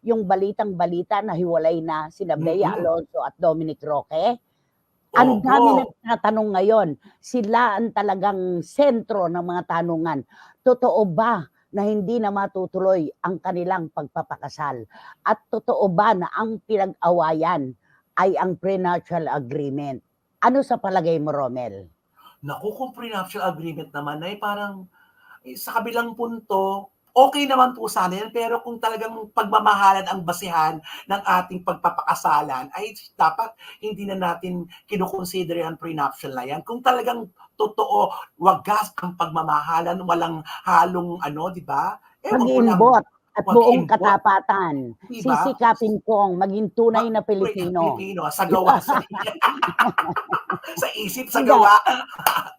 yung balitang-balita na hiwalay na sina Bea Mm. Alonso at Dominic Roque? Ang Oo. dami nagtatanong ngayon, sila ang talagang sentro ng mga tanungan. Totoo ba na hindi na matutuloy ang kanilang pagpapakasal? At totoo ba na ang pinag-awayan ay ang prenuptial agreement? Ano sa palagay mo, Romel? Naku, kung prenuptial agreement naman ay parang eh, sa kabilang punto, okay naman po sana yan. Pero kung talagang pagmamahalan ang basihan ng ating pagpapakasalan, ay dapat hindi na natin kinukonsider ang prenuptial na yan. Kung talagang totoo, wagas ang pagmamahalan, walang halong ano, di ba? Lang. Mag-iimbot at buong katapatan. Diba? Sisikapin kong maging tunay na Pilipino. Pilipino, sa gawa. sa, sa isip, sa Hindi. gawa.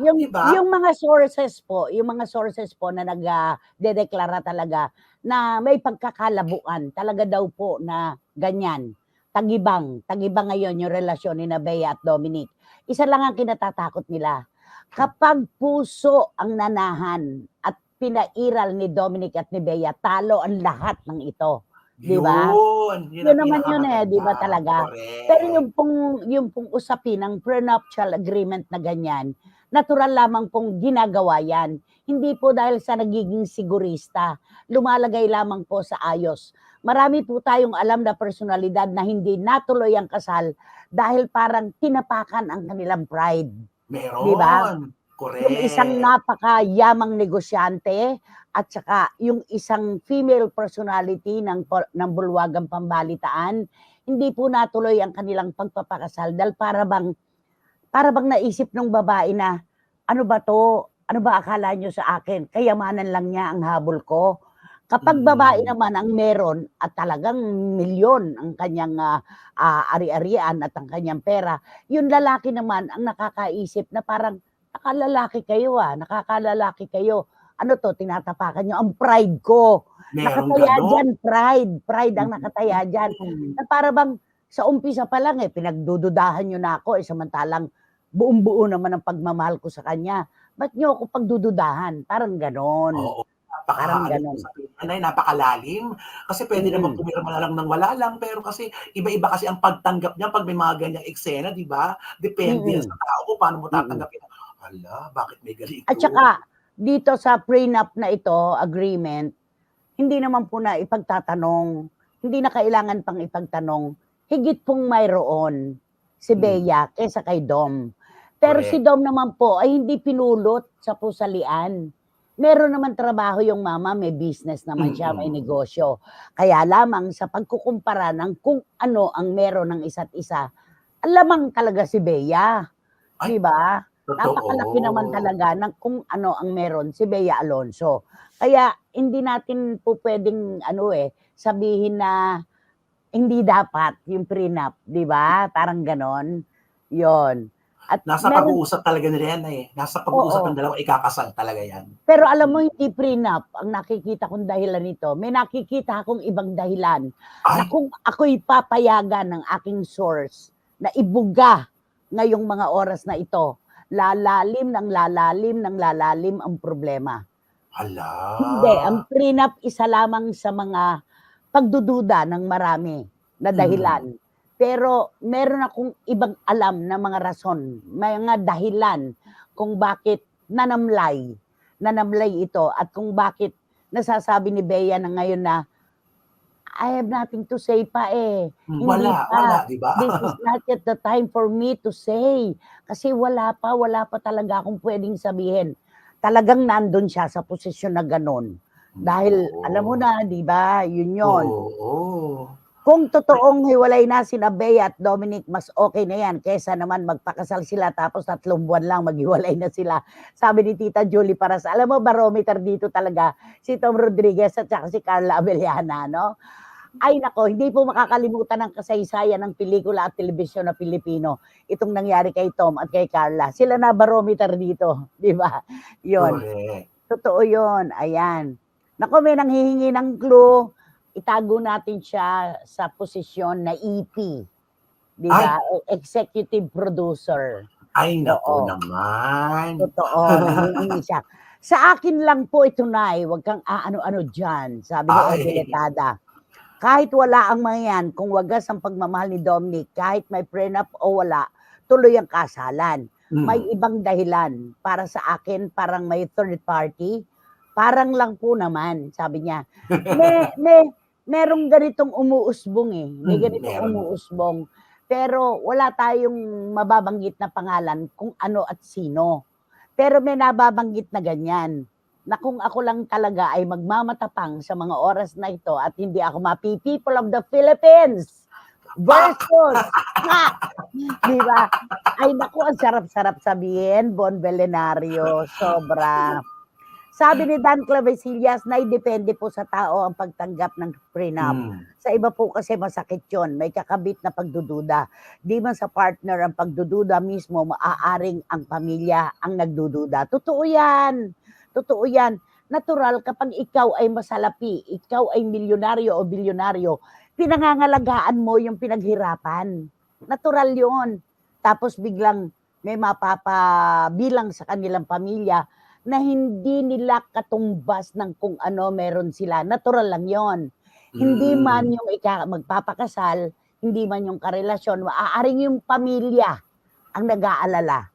Yung, Diba? yung mga sources po, yung mga sources po na nag-dedeklara talaga na may pagkakalabuan, talaga daw po na ganyan. Tagibang, tagibang ngayon yung relasyon ni na Bea at Dominic. Isa lang ang kinatatakot nila. Kapag puso ang nanahan at pinairal ni Dominic at ni Bea, talo ang lahat ng ito. Di ba? Yun, Yun ang naman yun eh, di ba talaga? Correct. Pero yung pong, yung pong usapin ng prenuptial agreement na ganyan, natural lamang pong ginagawa yan. Hindi po dahil sa nagiging sigurista, lumalagay lamang po sa ayos. Marami po tayong alam na personalidad na hindi natuloy ang kasal dahil parang tinapakan ang kanilang pride. Meron. Di ba? Correct. Yung isang napakayamang negosyante at saka yung isang female personality ng, ng bulwagang pambalitaan, hindi po natuloy ang kanilang pagpapakasal dahil para bang, para bang naisip ng babae na, ano ba to? Ano ba akala nyo sa akin? Kayamanan lang niya ang habol ko. Kapag Mm. babae naman ang meron at talagang milyon ang kanyang ah, ah, ari-arian at ang kanyang pera, yung lalaki naman ang nakakaisip na parang nakalalaki kayo ah, nakakalalaki kayo. Ano to, tinatapakan nyo ang pride ko. Meron nakataya ganon. dyan, pride. Pride ang Mm. nakataya dyan. Mm. Na para bang sa umpisa pa lang eh, pinagdududahan nyo na ako eh, samantalang buong-buo naman ang pagmamahal ko sa kanya. Ba't nyo ako pagdududahan? Parang ganon. Oo. Napaka, Parang ano ganon. Anay, napakalalim. Kasi pwede Mm. naman pumirma na lang ng wala lang. Pero kasi iba-iba kasi ang pagtanggap niya pag may mga ganyang eksena, di ba? Depende Mm. sa tao kung paano mo tatanggapin. Hala, bakit may ganito? At saka, dito sa prenup na ito, agreement, hindi naman po na ipagtatanong, hindi na kailangan pang ipagtanong, higit pong mayroon si Hmm. Bea kesa kay Dom. Pero Correct. si Dom naman po ay hindi pinulot sa pusalian. Meron naman trabaho yung mama, may business naman siya, may negosyo. Kaya lamang sa pagkukumpara ng kung ano ang meron ng isa't isa, alamang talaga si Bea. Ay, Di ba? Totoo. Napakalaki naman talaga ng kung ano ang meron si Bea Alonso. Kaya hindi natin po pwedeng ano eh, sabihin na hindi dapat yung prenup, di ba? Parang ganon. Yon. At Nasa meron- pag-uusap talaga nila yan eh. Nasa pag-uusap ng dalawa, ikakasal talaga yan. pero alam mo, hindi prenup ang nakikita kong dahilan nito. May nakikita akong ibang dahilan na Ay, kung ako'y papayagan ng aking source na ibuga ngayong mga oras na ito, lalalim ng lalalim ng lalalim ang problema. hala. Hindi, ang prenup isa lamang sa mga pagdududa ng marami na dahilan. Pero meron akong ibang alam na mga rason, mga dahilan kung bakit nanamlay, nanamlay ito at kung bakit nasasabi ni Bea na ngayon na I have nothing to say pa eh. Hindi Wala, pa. wala, di ba? This is not yet the time for me to say. Kasi wala pa, wala pa talaga akong pwedeng sabihin. Talagang nandun siya sa posisyon na ganun. Dahil, Oo. alam mo na, di ba, yun yun. Oo. Kung totoong hiwalay na si Bea at Dominic, mas okay na yan. Kesa naman magpakasal sila tapos tatlong buwan lang maghiwalay na sila. Sabi ni Tita Julie Paras, alam mo, barometer dito talaga si Tom Rodriguez at saka si Carla Abellana, no? Ay nako, hindi po makakalimutan ang kasaysayan ng pelikula at telebisyon na Pilipino. Itong nangyari kay Tom at kay Carla. Sila na barometer dito, di ba? Yun. Correct. Totoo yun. Ayan. Nako, may nanghihingi ng clue. Itago natin siya sa posisyon na EP. Di ba? Executive producer. Ay, nako naman. Totoo. nanghihingi siya. Sa akin lang po ito, Nay. Huwag kang aano-ano dyan. Sabi ni Ay. Kahit wala ang mga yan, kung wagas ang pagmamahal ni Dominic, kahit may prenup o wala, tuloy ang kasalan. Mm. May ibang dahilan. Para sa akin, parang may third party. Parang lang po naman, sabi niya. May, may, merong ganitong umuusbong eh. May Mm, ganitong meron. umuusbong. Pero wala tayong mababanggit na pangalan kung ano at sino. Pero may nababanggit na ganyan na kung ako lang talaga ay magmamatapang sa mga oras na ito at hindi ako mapi people of the Philippines versus ha, di ba? Ay naku, ang sarap-sarap sabihin, Bon Belenario, sobra. Sabi ni Dan Clavesillas na depende po sa tao ang pagtanggap ng prenup. Mm. Sa iba po kasi masakit yon, may kakabit na pagdududa. Di man sa partner ang pagdududa mismo, maaaring ang pamilya ang nagdududa. Totoo yan. Totoo yan. Natural kapag ikaw ay masalapi, ikaw ay milyonaryo o bilyonaryo, pinangangalagaan mo yung pinaghirapan. Natural yon. Tapos biglang may mapapabilang sa kanilang pamilya na hindi nila katumbas ng kung ano meron sila. Natural lang yon. Hindi Mm. man yung ika magpapakasal, hindi man yung karelasyon, maaaring yung pamilya ang nag-aalala.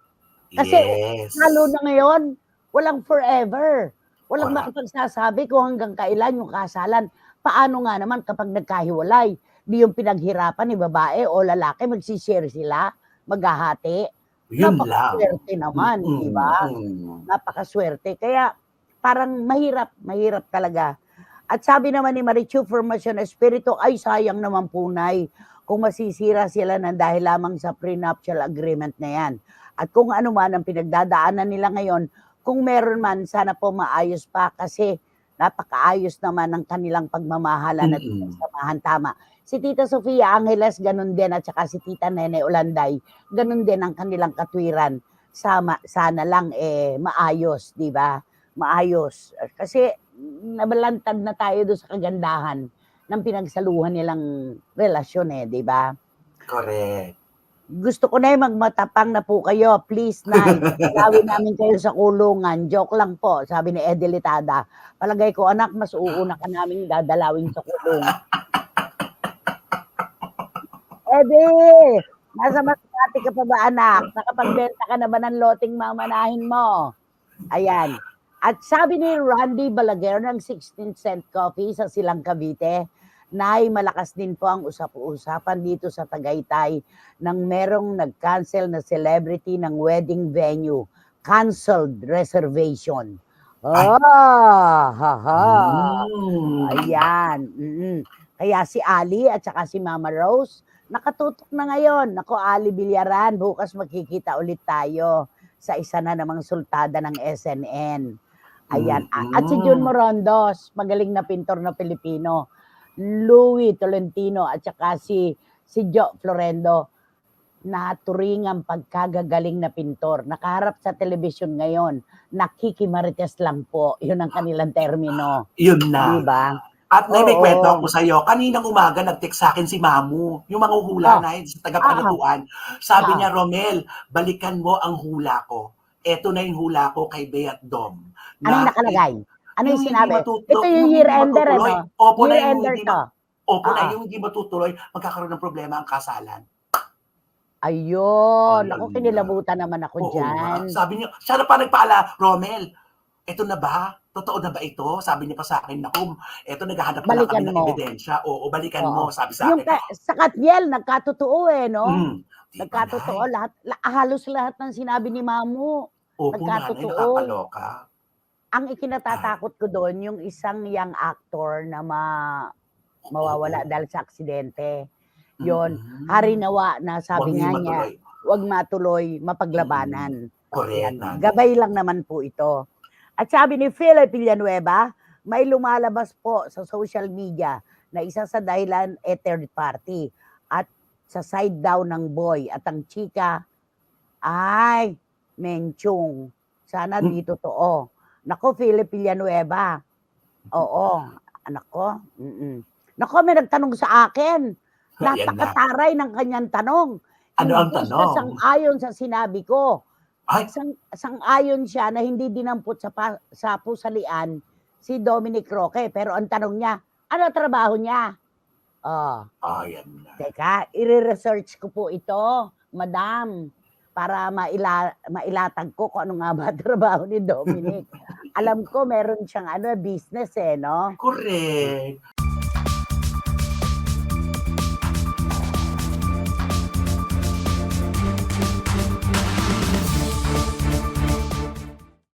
Kasi yes. Lalo na ngayon, walang forever. Walang Wala. makapagsasabi kung hanggang kailan yung kasalan. Paano nga naman kapag nagkahiwalay, di yung pinaghirapan ni babae o lalaki, magsishare sila, maghahati. Yun lang. Napakaswerte naman, Mm, di ba? Napakaswerte. Kaya parang mahirap, mahirap talaga. At sabi naman ni Marichu Formacion Espiritu, ay sayang naman punay kung masisira sila ng dahil lamang sa prenuptial agreement na yan. At kung ano man ang pinagdadaanan nila ngayon, kung meron man, sana po maayos pa kasi napakaayos naman ng kanilang pagmamahalan at Mm-mm. samahan tama. Si Tita Sofia Angeles, ganun din, at saka si Tita Nene Ulanday, ganun din ang kanilang katwiran. Sama, sana lang eh, maayos, di ba? Maayos. Kasi nabalantad na tayo doon sa kagandahan ng pinagsaluhan nilang relasyon eh, di ba? Correct. Gusto ko na yung magmatapang na po kayo. Please, Nay. Gawin namin kayo sa kulungan. Joke lang po, sabi ni Edelitada. Palagay ko, anak, mas uuna ka namin dadalawin sa kulungan. Ede, nasa Masbate ka pa ba, anak? Nakapagbenta ka na ba ng loting mamanahin mo? Ayan. At sabi ni Randy Balaguer ng 16 cent coffee sa Silang Cavite, Nay, malakas din po ang usap-usapan dito sa Tagaytay nang merong nag-cancel na celebrity ng wedding venue. Canceled reservation. Ah, ha, ha. Mm. Ayan. mm Kaya si Ali at saka si Mama Rose, nakatutok na ngayon. Nako, Ali Bilyaran, bukas magkikita ulit tayo sa isa na namang sultada ng SNN. Ayan. A- At si Jun Morondos, magaling na pintor na Pilipino. Louis Tolentino at saka si si Joe Florendo naturing ang pagkagagaling na pintor. Nakaharap sa telebisyon ngayon, nakikimarites lang po. Yun ang kanilang termino. Yun na. Di ba? At na may kwento ako sa iyo. Kaninang umaga nag-text sa akin si Mamu, yung mga hula Ah. na yun sa tagapanatuan. Sabi Ah. niya, Romel, balikan mo ang hula ko. Eto na yung hula ko kay Beat Dom. Anong nakalagay? Ano yung Yung sinabi? Ito yung yung year hindi ender, matutuloy. ano? Opo na Year yung ender hindi, to. opo na Ah. yung hindi matutuloy, magkakaroon ng problema ang kasalan. Ayun. Ako, na. kinilabutan naman ako Oo nga. dyan. Sabi niya, siya na pa nagpaala, Romel, eto na ba? Totoo na ba ito? Sabi niya pa sa akin, naku, eto naghahanap na kami ng mo. ebidensya. Oo, balikan Oo. mo, sabi sa Yung akin. ka, sa Katniel, nagkatotoo eh, no? Mm. Di Nagkatotoo lahat, la- halos lahat ng sinabi ni Mamu. Opo, nanay, nakakaloka. Ang ikinatatakot ko doon, yung isang young actor na ma, mawawala dahil sa aksidente. Yon, Mm. hari nawa na sabi nga niya, wag matuloy, mapaglabanan. Correct, Yan. Gabay lang naman po ito. At sabi ni Philip Villanueva, may lumalabas po sa social media na isa sa dahilan e third party. At sa side daw ng boy at ang chika, ay, menchong. Sana Hmm. di totoo. Nako, Philip Villanueva. Oo, anak ko. Mm-mm. Nako, may nagtanong sa akin. Napakataray ng kanyang tanong. Ano ang tanong? sang-ayon sa sinabi ko Ay, sang, sang-ayon siya na hindi dinampot sa, pa, sa pusalian si Dominic Roque. Pero ang tanong niya, ano trabaho niya? Oh, Ayan na. teka, i-research ko po ito, madam, para maila mailatag ko kung ano nga ba trabaho ni Dominic. Alam ko meron siyang ano business eh, no? Correct.